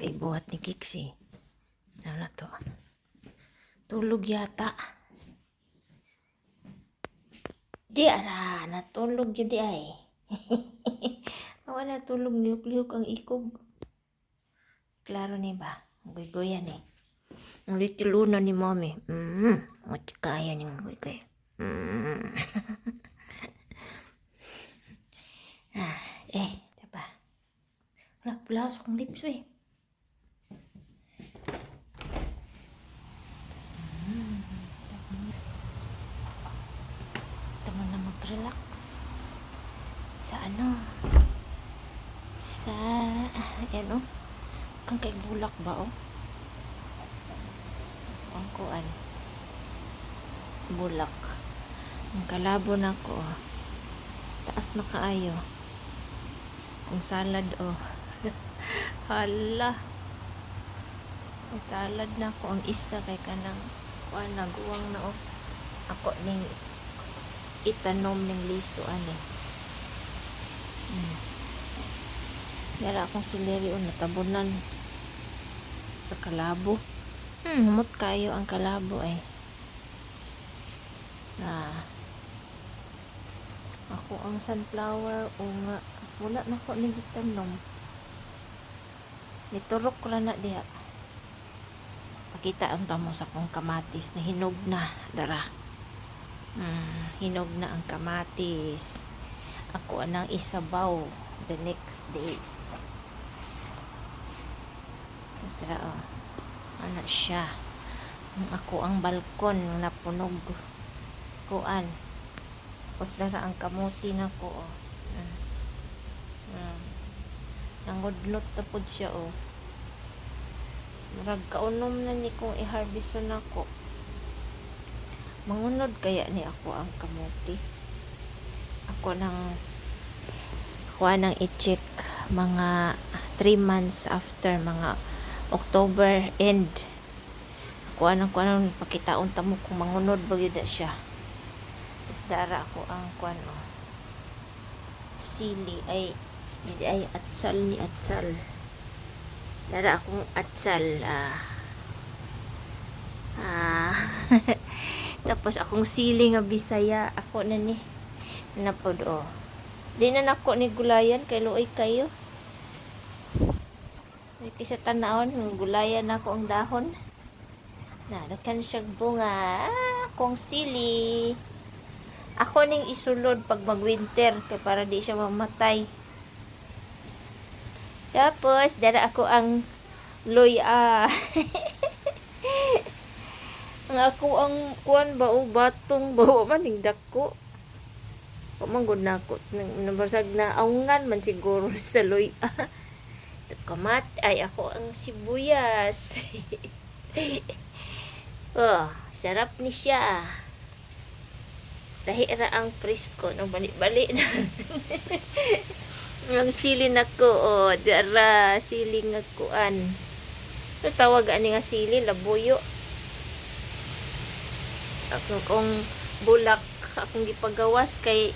kay buhat ni Kiksi. Ano na to? Tulog yata. Di ara, natulog yun di ay. Awa na tulog niyok-liyok ang ikog. Klaro ni ba? Goy-goyan eh. Ang little luna ni mommy. Mm, kaya ni goy goy. Mm. ah, eh, diba? Wala, wala sa akong lips eh. Mag-relax. Sa ano? Sa, ano? Kang kay bulak ba oh? Ang kuan. Bulak. Ang kalabo na ko oh. Taas na kaayo. Ang salad oh. Hala. Ang salad na ko ang isa kay kanang kuan naguwang na oh. Ako ning itanom ng liso ani. Hmm. Yara akong sileri o natabunan sa kalabo. Hmm, humot kayo ang kalabo ay. Ah. Ako ang sunflower o nga wala na ko ni gitanom. Niturok lang na diha. Pakita ang tamo sa kong kamatis na hinog na. Dara. Hmm, hinog na ang kamatis. Ako anang isabaw the next days. Basta oh. Ano siya. Ako ang balkon na punog. Kuan. Dara ang kamuti na ko oh. Hmm. Hmm. Nangudlot na pod siya oh. Murag kaunom na ni kung i-harvest na ko. Mangunod kaya ni ako ang kamuti. Ako nang kuha nang i-check mga 3 months after mga October end. Kuha nang kuha nang pakitaon tamo kung mangunod ba na siya. Dara ako ang kuha no. Sili ay ay atsal ni atsal. Dara akong atsal. Ah. Ah. Tapos akong sili nga Bisaya, ako na ni napod oh. Di na nako ni gulayan kay luoy kayo. Ay kisa tanawon gulayan ako ang dahon. Na dakan siya bunga. Ah, akong sili. Ako ning isulod pag mag-winter kay para di siya mamatay. Tapos dara ako ang luya. ang ako ang kuan ba o batong ba o man ning dako. Pamangod na ako. Nabarsag na aungan man siguro sa luya. Kamat ay ako ang sibuyas. oh, sarap ni siya. Tahira ang presko no bali-bali na. ang sili na ko oh, dara sili nga kuan. Ano tawag ani nga sili labuyo. Ako kong bulak akong gipagawas kay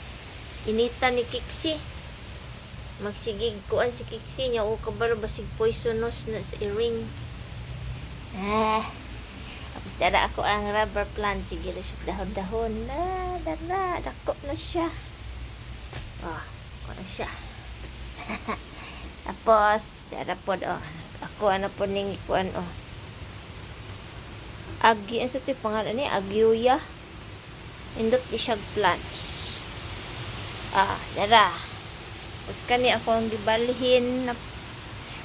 inita ni Kiksi. Magsigig kuan si Kiksi niya o kabalo basig poisonous na sa earring. Ah. Tapos dara ako ang rubber plant. Sige siya dahon-dahon. Na, dara, dako na siya. Oh, na siya. Tapos, dara po oh. Ako ano po ning kuan oh. Agi, ano ito pangalan ni? Agiuya. Indot siya plants. Ah, dara. Tapos kani ako ang gibalhin na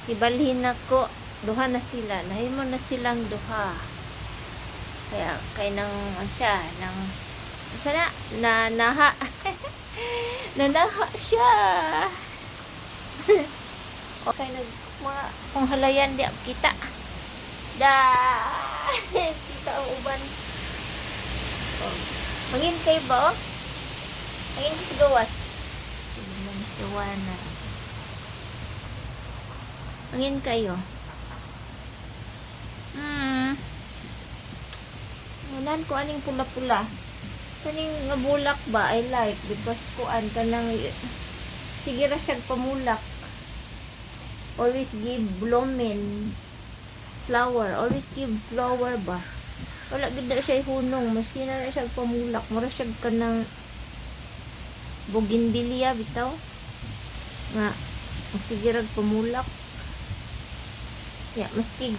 gibalhin ako. Duha na sila. Nahimo na silang duha. Kaya, kay nang, siya, nang, sana, na, naha. Nanaha siya. okay, nag, mga, kung halayan di kita. Da, kita ang uban. Oh. Mangin kayo ba? Mangin kayo sa gawas. Sige na, Mr. Wana. Mangin kayo. Hmm. Unan ko aning pula-pula. Kaning nga bulak ba I like because kuan kanang sige ra siya pamulak. always give blooming flower. Always give flower ba? Wala na siya hunong. Masina na siya pamulak. Mura siya ka ng bougainvillea bitaw. Nga sige rag pamulak. Ya maski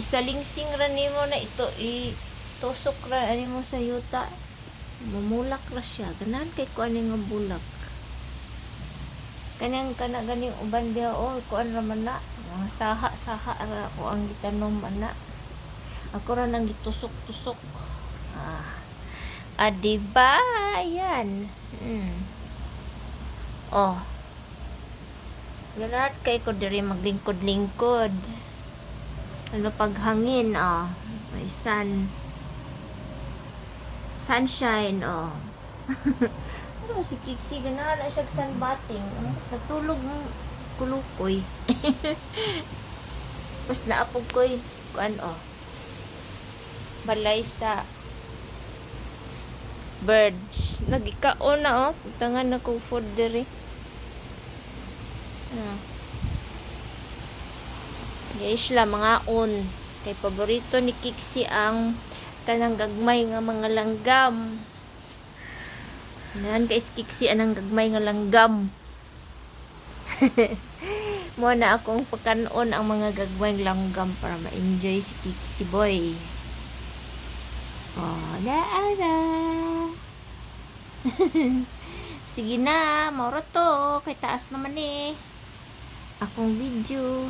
isalingsing ra nimo na ito i tusok ra ani mo sa yuta. Mamulak ra siya. Ganan kay ko ani nga bulak. Kanang kana ganing uban dia oh kuan ra na mga saha saha ra ko ang gitanom ana ako ra nang gitusok-tusok ah ah diba yan mm. oh Ganat kay ko diri maglingkod-lingkod. Ano paghangin oh. May sun. Sunshine oh. ano si Kiksi gana na siya sunbathing. Natulog ng kulukoy. Tapos naapog ko'y kuan oh. Balay sa birds. Nagikaon na oh. Tangan na ko food diri. Ah. Yes la mga on. Kay paborito ni Kiksi ang kanang gagmay nga mga langgam. Nan kay Kiksi anang gagmay nga langgam. Mo na akong pagkanon ang mga gagmay nga langgam para ma-enjoy si Kiksi boy. Oh, naara. Sige na, mauro to. Kay taas naman eh akong video.